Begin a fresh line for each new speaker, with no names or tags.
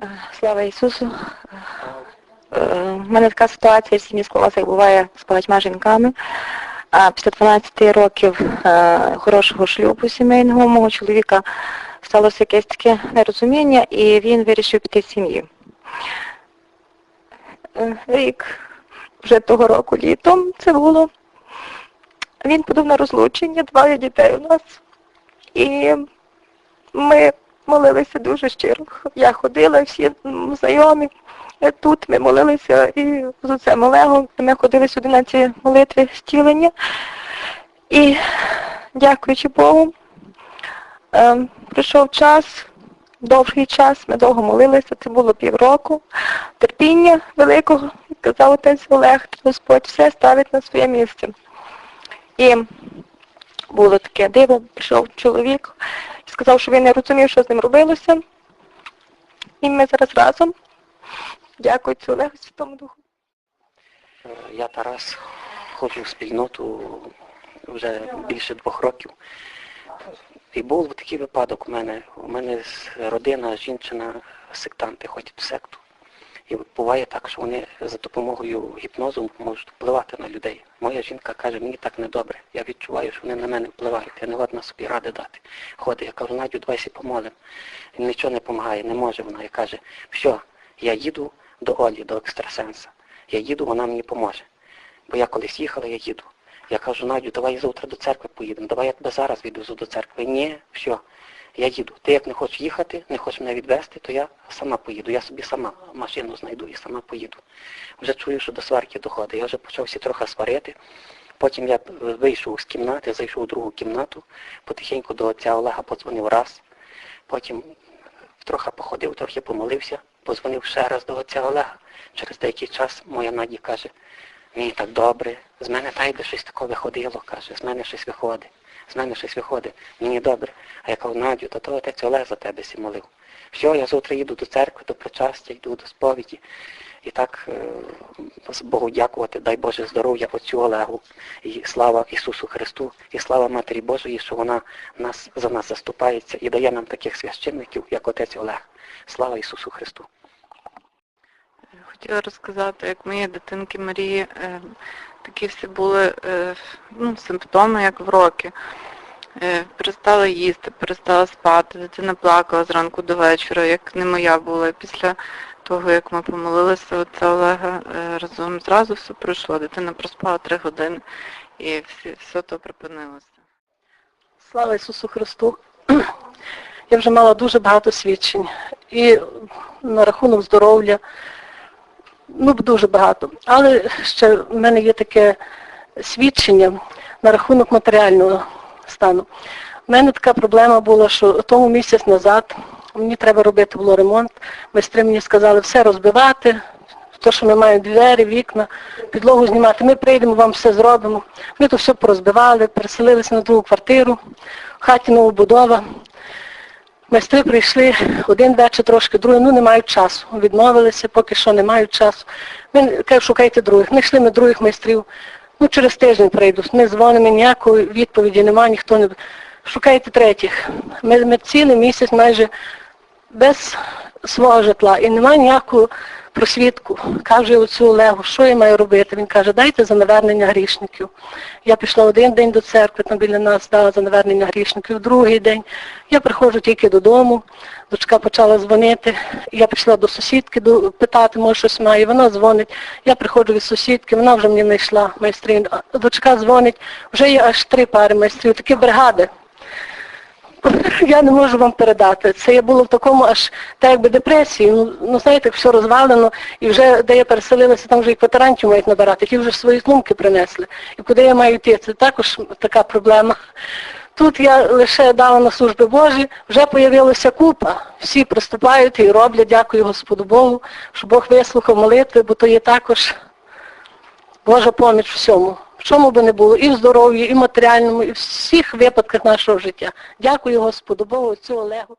Е, Слава Ісусу. Е, У мене така ситуація в сім'ї склалася, як буває з багатьма жінками. А після 12 років е, хорошого шлюбу сімейного мого чоловіка сталося якесь таке нерозуміння і він вирішив піти з сім'ї. Е, Рік вже того року літом це було. Він подав на розлучення, двоє дітей у нас. І ми молилися дуже щиро. Я ходила, всі знайомі. Е, Тут ми молилися і з отцем Олегом. Ми ходили сюди на ці молитви зцілення. І дякуючи Богу, е, прийшов час, довгий час, ми довго молилися, це було півроку. Терпіння великого, казав отець Олег, Господь все ставить на своє місце. І було таке диво, прийшов чоловік сказав, що він не розумів, що з ним робилося. І ми зараз разом. Дякую Олегу Святому Духу.
Е, Я Тарас, ходжу в спільноту вже більше двох років. І був такий випадок у мене. У мене родина, жінчина, сектанти ходять в секту. І буває так, що вони за допомогою гіпнозу можуть впливати на людей. Моя жінка каже, мені так недобре. Я відчуваю, що вони на мене впливають. Я не годна собі ради дати. Ходить, я кажу, Надю, давай сі помолим. Нічого не допомагає, не може вона. Я каже, все, я їду до Олі, до екстрасенса. Я їду, вона мені поможе. Бо я колись їхала, я їду. Я кажу, Надю, давай завтра до церкви поїдемо, давай я тебе зараз відвезу до церкви. Ні, все, я їду. Ти як не хочеш їхати, не хочеш мене відвезти, то я сама поїду. Я собі сама машину знайду і сама поїду. Вже чую, що до сварки доходить. Я вже почався трохи сварити. Потім я вийшов з кімнати, зайшов у другу кімнату, потихеньку до отця Олега подзвонив раз. Потім трохи походив, трохи помолився, позвонив ще раз до отця Олега. Через деякий час моя Наді каже, мені так добре, з мене та йде щось таке виходило, каже, з мене щось виходить, з мене щось виходить, мені добре. А я кажу, Надю, то то отець Олег за тебе сі молив. Все, я завтра їду до церкви, до причастя, йду до сповіді. І так е, Богу дякувати, дай Боже здоров'я отцю Олегу. І слава Ісусу Христу, і слава Матері Божої, що вона нас, за нас заступається і дає нам таких священників, як отець Олег. Слава Ісусу Христу.
Хотіла розказати, як моєї дитинки Марії е, такі всі були е, ну, симптоми, як в роки. Е, перестала їсти, перестала спати, дитина плакала зранку до вечора, як не моя була. Після того, як ми помолилися, отця Олега е, разом зразу все пройшло. Дитина проспала три години і всі, все то припинилося.
Слава Ісусу Христу. Я вже мала дуже багато свідчень. І на рахунок здоров'я, ну дуже багато. Але ще в мене є таке свідчення на рахунок матеріального стану. У мене така проблема була, що тому місяць назад мені треба робити було ремонт. Майстри мені сказали все розбивати, то, що ми маємо двері, вікна, підлогу знімати. Ми прийдемо, вам все зробимо. Ми то все порозбивали, переселилися на другу квартиру, в хаті новобудова. Майстри прийшли один вечір трошки, другий, ну не мають часу. Відмовилися, поки що не мають часу. Ми кажуть, шукайте других. Знайшли ми других майстрів. Ну, через тиждень прийдуть. Ми дзвонимо, ніякої відповіді немає, ніхто не. Шукайте третіх. Ми, ми цілий місяць майже без свого житла і немає ніякого просвідку. Каже оцю Олегу, що я маю робити? Він каже, дайте за навернення грішників. Я пішла один день до церкви, там біля нас дала за навернення грішників, другий день. Я приходжу тільки додому, дочка почала дзвонити. Я пішла до сусідки питати, може щось має. Вона дзвонить. Я приходжу від сусідки, вона вже мені знайшла майстрів. Дочка дзвонить, вже є аж три пари майстрів, такі бригади. Я не можу вам передати. Це я було в такому аж так якби депресії. Ну, ну знаєте, все розвалено, і вже де я переселилася, там вже і квартирантів мають набирати, ті вже свої сумки принесли. І куди я маю йти? Це також така проблема. Тут я лише дала на служби Божі, вже появилася купа. Всі приступають і роблять, дякую Господу Богу, що Бог вислухав молитви, бо то є також Божа поміч всьому. В чому би не було, і в здоров'ї, і в матеріальному, і в всіх випадках нашого життя. Дякую Господу Богу, цю Олегу.